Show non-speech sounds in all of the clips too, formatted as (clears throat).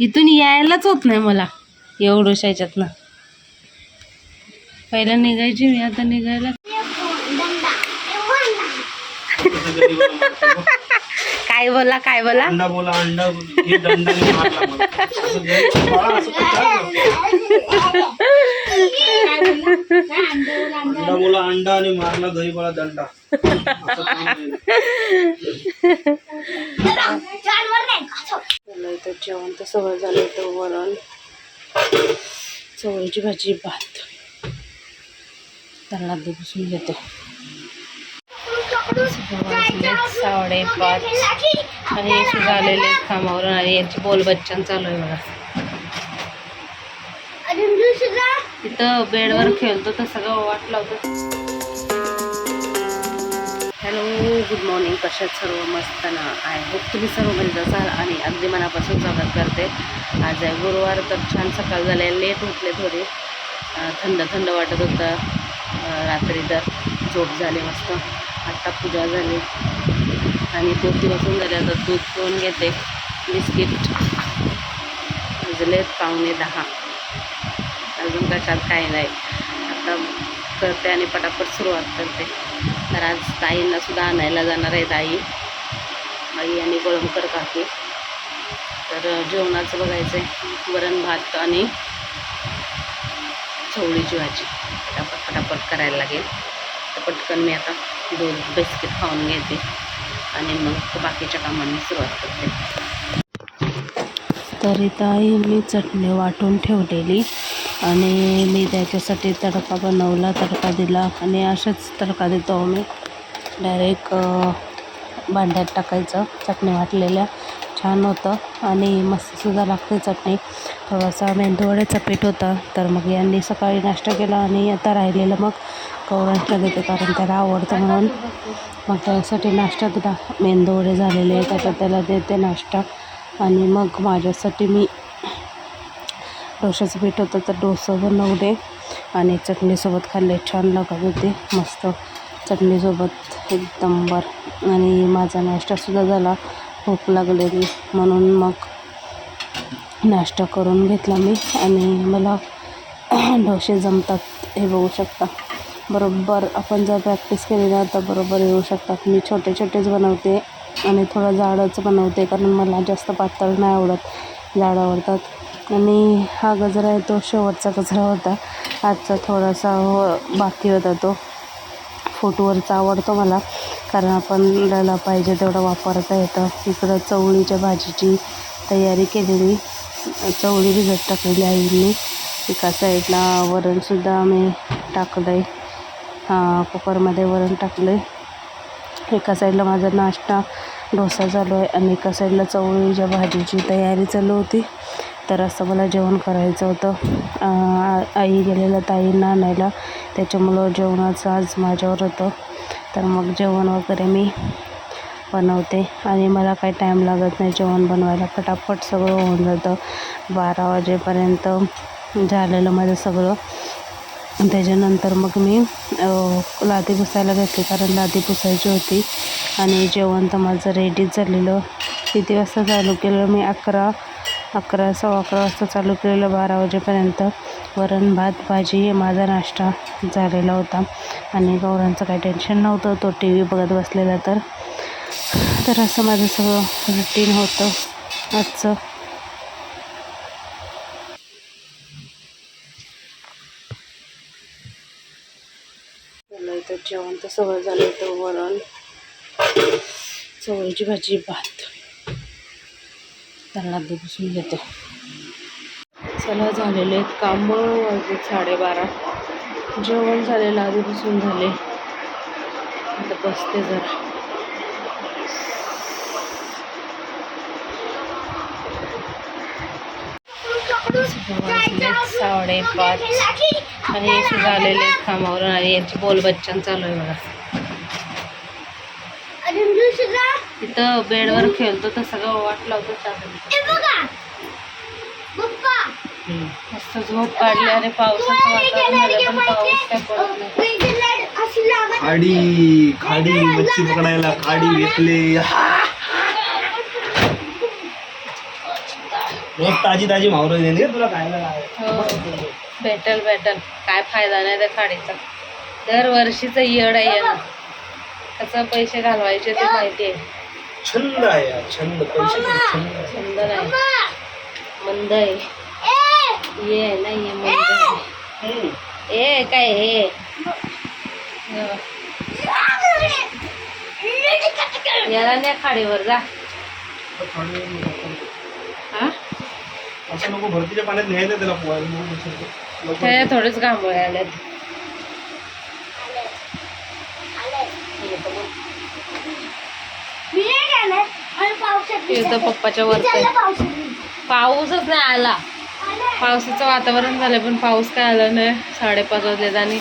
इथून यायलाच होत नाही मला एवढ्याशा ह्याच्यातनं पहिला निघायची मी आता निघायला काय बोला काय बोला अंडा बोला अंडा हे दंडाने मारला मला. असं घरी बाळा असं काय करतो? अंडा बोला अंडा आणि मारला दही बाळा दंडा इथं जेवण तर सगळं झालं इथं वरण. चवळीची भाजी भात. त्यांना बसून घेतो. साडेपाच. आणि सुद्धा आलेले कामावरून आणि यांची बोल बच्चन चालू आहे बघा. तिथं बेडवर खेळतो तर सगळं वाट लावतो. Hello good morning. कशात सर्व मस्त ना? आय होप तुम्ही सर्व म्हणजे मजेत असाल आणि अगदी मनापासून स्वागत करते. आज आहे गुरुवार तर छान सकाळ झाले. लेट उठले थोडी. थंड थंड वाटत होतं. रात्री तर झोप झाली मस्त. आत्ता पूजा झाली. आणि पोती बसून झाली. तर दूध पिऊन घेते. बिस्किट. वाजलेत पाहुणे दहा. अजून कशात काही नाही. करते आणि पटापट सुरुवात करते. तर आज ताईंना सुद्धा आणायला जाणार आहे ताई. आई आणि गोळंबकर काकी. तर जेवणाचं बघायचं आहे वरण भात आणि चवळीची भाजी पटापट पटापट करायला लागेल. तर पटकन मी आता दोन बिस्किट खाऊन घेते. आणि मग बाकीच्या कामांनी सुरुवात करते. तर इथं मी चटणी वाटून ठेवलेली. आणि मी त्याच्यासाठी तडका बनवला तडका दिला आणि असाच तडका देतो मी डायरेक्ट भांड्यात टाकायचं चटणी वाटलेल्या. छान होतं आणि मस्तसुद्धा लागते चटणी. थोडासा मेंदूवड्याचा पीठ होता तर मग यांनी सकाळी नाश्ता केला आणि आता राहिलेलं मग कवरांच्या देते कारण त्याला आवडतं म्हणून. मग त्यासाठी नाश्ता दिला. मेंदूवडे झालेले आहेत आता त्याला देते नाश्ता. आणि मग माझ्यासाठी मी डोशाचं पीठ होतं तर डोसं बनवले आणि चटणीसोबत खाल्ले छान लागत होते. मस्त चटणीसोबत एकदम बर. आणि माझा नाश्तासुद्धा झाला. भूक लागलेली. म्हणून मग नाश्ता करून घेतला मी. आणि मला (clears throat) डोसे जमतात हे बघू शकता. बरोबर आपण जर प्रॅक्टिस केली ना तर बरोबर येऊ शकतात. मी छोटे छोटेच बनवते आणि थोडं जाडच बनवते कारण मला जास्त पातळ नाही आवडत. जाड आवडतात. आणि हा गजरा आहे तो शेवटचा गजरा होता. आजचा थोडासा हो- बाकी होता तो. फोटोवरचा आवडतो मला कारण आपल्याला पाहिजे तेवढं वापरता येतं. इकडं चवळीच्या भाजीची तयारी केलेली चवळी भिजत टाकलेली आईंनी. एका साईडला वरणसुद्धा आम्ही टाकलं आहे कुकरमध्ये वरण टाकलं आहे एका साईडला माझा नाश्ता डोसा चालू आहे आणि एका साईडला चवळीच्या भाजीची तयारी चालू होती. तर असं मला जेवण करायचं होतं. आई गेलेलं ताईंना आणायला. त्याच्यामुळं जेवणाचं आज माझ्यावर होतं. तर मग जेवण वगैरे मी बनवते. आणि मला काही टाईम लागत नाही जेवण बनवायला. फटाफट सगळं होऊन जातं. बारा वाजेपर्यंत झालेलं माझं सगळं. त्याच्यानंतर मग मी लादी पुसायला घेतली. कारण लादी पुसायची होती. आणि जेवण तर माझं रेडीच झालेलं. किती वाजता चालू केलं? मी अकरा अकरा सव्वा अकरा वाजता चालू केलेलं बारा वाजेपर्यंत वरण भात भाजी हे माझा नाश्ता झालेला होता. आणि गौरांचं काही टेन्शन नव्हतं. तो टी व्ही बघत बसलेला तर तर असं माझं सगळं रुटीन होतं. आजचं. झालं जेवण तर सगळं झालं होतं. वरण चवळीची भाजी भात. त्यांना बसून घेतो चला झालेले आहेत कामं वाजले साडेबारा. जेवण झालेलं आधीपासून झाले. आता बसते जरा. साडेपाच आणि हे सुद्धा आलेले आहेत कामावरून आणि यांची बोल बच्चन चालू आहे बघा. तिथं बेडवर खेळतो तर सगळं वाट लावतो चालू मस्त झोप काढली. आणि पावसाचं वातावरण झालं पण पाऊस काय पडत नाही. खाडी खाडी मच्छी पकडायला खाडी घेतले. रोज ताजी ताजी मावरं तुला खायला काय हो. भेटल भेटल. काय फायदा नाही त्या खाडीचा. दरवर्षीचं येड आहे यानं. कसं पैसे घालवायचे ते माहिती आहे छंद आहे यार छंद. पैसे. छंद नाही. मंद आहे. ये नाही आहे हम्म. ए काय हे? याला नाही खाडीवर जा. हा? असं नको भरतीच्या पाण्यात न्यायचं त्याला पोहायला. मग विसरतो. लवकर. ते थोडेच घामोळे आलेत इथं पप्पाच्या वरच पाऊसच नाही आला. पावसाचं वातावरण झालं पण पाऊस काय आला नाही. साडेपाच वाजलेत आणि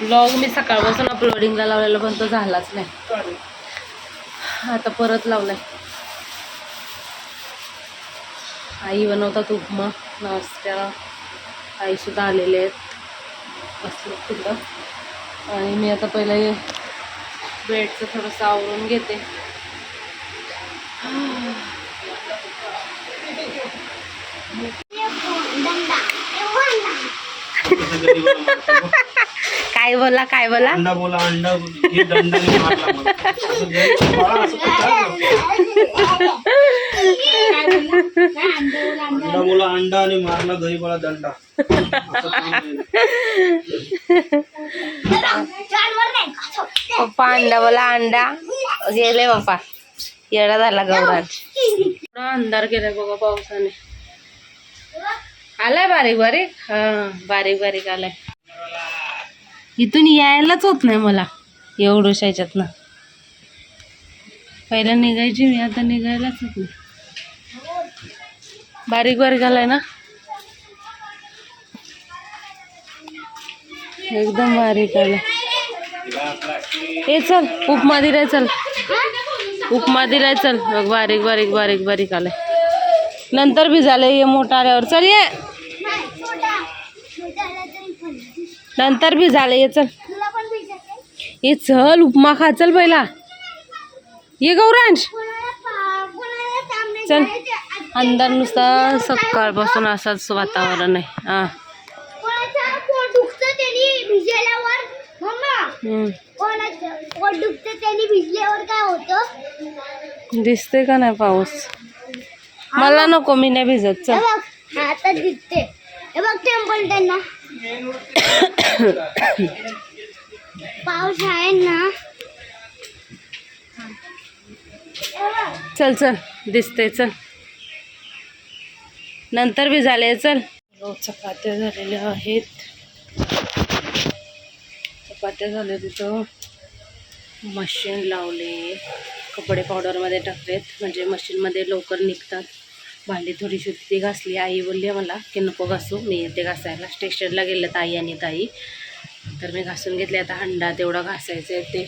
ब्लॉग मी सकाळपासून अपलोडिंगला लावलेला पण तो झालाच नाही. आता परत लावलाय. आई बनवतात उपमा नाश्त्याला. आई सुद्धा आलेले आहेत. बसले सुद्धा आणि मी आता पहिलं बेडचं थोडंसं आवरून घेते कसं कधी बरं मारतो. काय बोला काय बोला? अंडा बोला अंडा बोला आणि मारला दही बोला दंडा. पप्पा अंडा बोला अंडा. गेले पप्पा. येडा झाला गौराज (laughs) अंधार केलाय बघा पावसाने. आलाय बारीक बारीक? हा बारीक बारीक आलाय. इथून यायलाच होत नाही मला एवढ्याशा ह्याच्यातनं. पहिला निघायची मी आता निघायलाच होत नाही. बारीक बारीक आलाय ना? एकदम बारीक आलाय. ए चल उपमा दिलाय चल. उपमा दिलाय चल. मग बारीक बारीक बारीक बारीक आलाय. नंतर बी झालं ये मोठा आल्यावर. चल ये. नंतर बी झालं ये चल. ये चल उपमा खा चल पहिला. ये गौरांश. चल. अंदर नुसता सकाळपासून असंच वातावरण आहे. हा. दिसते का नाही पाऊस? मला नको मी नाही भिजत. चल. आता दिसते बघ टेम्पल त्यांना. पाऊस आहे ना. चल चल दिसते चल. नंतर बी झाले चल. चपात्या झालेल्या आहेत. चपात्या झाल्या तिथं. मशीन लावले. कपडे पावडरमध्ये टाकलेत. म्हणजे मशीनमध्ये लवकर निघतात. भांडी थोडीशी ती घासली. आई बोलली मला की नको घासू मी येते घासायला. स्टेशनला गेलं ताई आणि ताई. तर मी घासून घेतले. आता हंडा तेवढा घासायचं आहे ते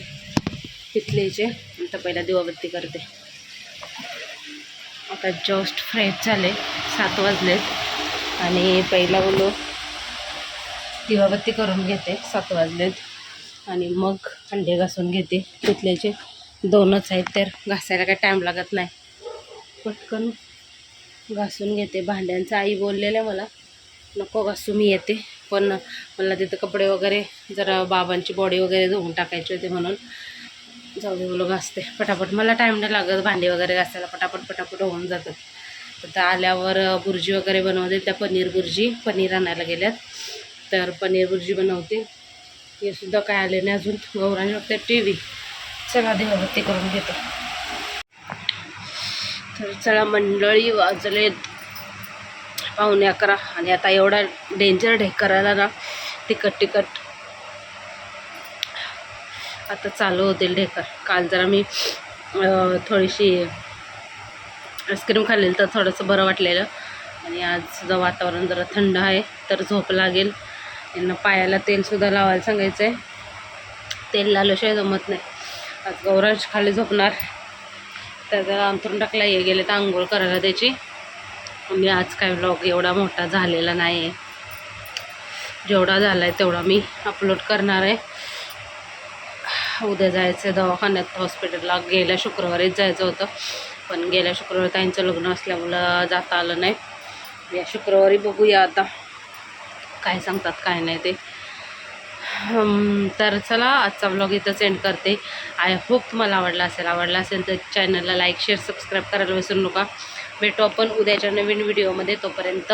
पितलेचे आता पहिला दिवाबत्ती करते. आता जस्ट फ्रेश झाले सात वाजलेत. आणि पहिला बोलो दिवाबत्ती करून घेते सात वाजलेत. आणि मग अंडे घासून घेते. तिथल्याचे दोनच आहेत तर घासायला काय टाईम लागत नाही. पटकन घासून घेते. भांड्यांचं आई बोललेलं मला नको घासू मी येते. पण मला तिथं कपडे वगैरे जरा बाबांची बॉडी वगैरे धुवून टाकायची होती म्हणून. जाऊ दे बोलो घासते. पटापट. मला टाईम नाही लागत भांडी वगैरे घासायला. पटापट पटापट होऊन जातात. आता आल्यावर भुर्जी बुर्जी वगैरे बनवते. त्या पनीर बुर्जी पनीर आणायला गेल्यात. तर पनीर बुर्जी बनवते. हे सुद्धा काय आले नाही अजून. गौरांनी फक्त टी व्ही चला देवाबत्ती करून घेतो. तर चला मंडळी वाजले पाहुणे अकरा. आणि आता एवढा डेंजर ढेकर ना तिकट तिकट आता चालू होतील ढेकर. काल जरा मी थोडीशी आईस्क्रीम खाल्लेली तर थोडंसं बरं वाटलेलं. आणि आज सुद्धा वातावरण जरा थंड आहे तर झोप लागेल. यांना पायाला तेलसुद्धा लावायला सांगायचं आहे तेल लावल्याशिवाय जमत नाही. आज गौरांश खाली झोपणार. त्याचा अंथरून टाकला हे गेले तर आंघोळ करायला त्याची. मी आज काय ब्लॉग एवढा मोठा झालेला नाही आहे जेवढा झाला आहे तेवढा मी अपलोड करणार आहे. उद्या जायचं आहे दवाखान्यात हॉस्पिटलला गेल्या शुक्रवारीच जायचं होतं. पण गेल्या शुक्रवारी त्यांचं लग्न असल्यामुळं जाता आलं नाही. या शुक्रवारी बघूया आता. काय सांगतात काय नाही ते. तर चला आजचा ब्लॉग इथंच एंड करते. आय होप तुम्हाला आवडला असेल. आवडला असेल तर चॅनलला लाईक शेअर सबस्क्राईब करायला विसरू नका. भेटू आपण उद्याच्या नवीन व्हिडिओमध्ये तोपर्यंत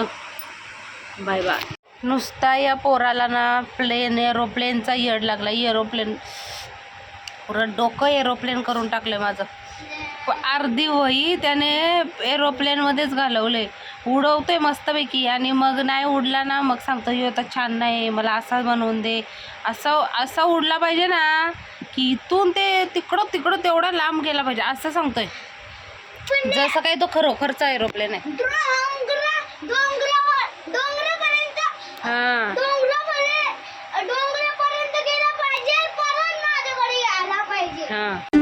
बाय बाय नुसता या पोराला ना प्लेन एरोप्लेनचा येड लागला. एरोप्लेन पुरं डोकं एरोप्लेन करून टाकलं माझं. अर्धी वही त्याने एरोप्लेनमध्येच घालवले उडवतोय मस्तपैकी. आणि मग नाही उडला ना मग सांगतो हे आता छान नाही मला असा बनवून दे. असं असा उडला पाहिजे ना की इथून ते तिकडं तिकडं तेवढा लांब गेला पाहिजे असं सांगतोय. जसं काही तो खरोखरचा एरोप्लेन आहे. हां. हां.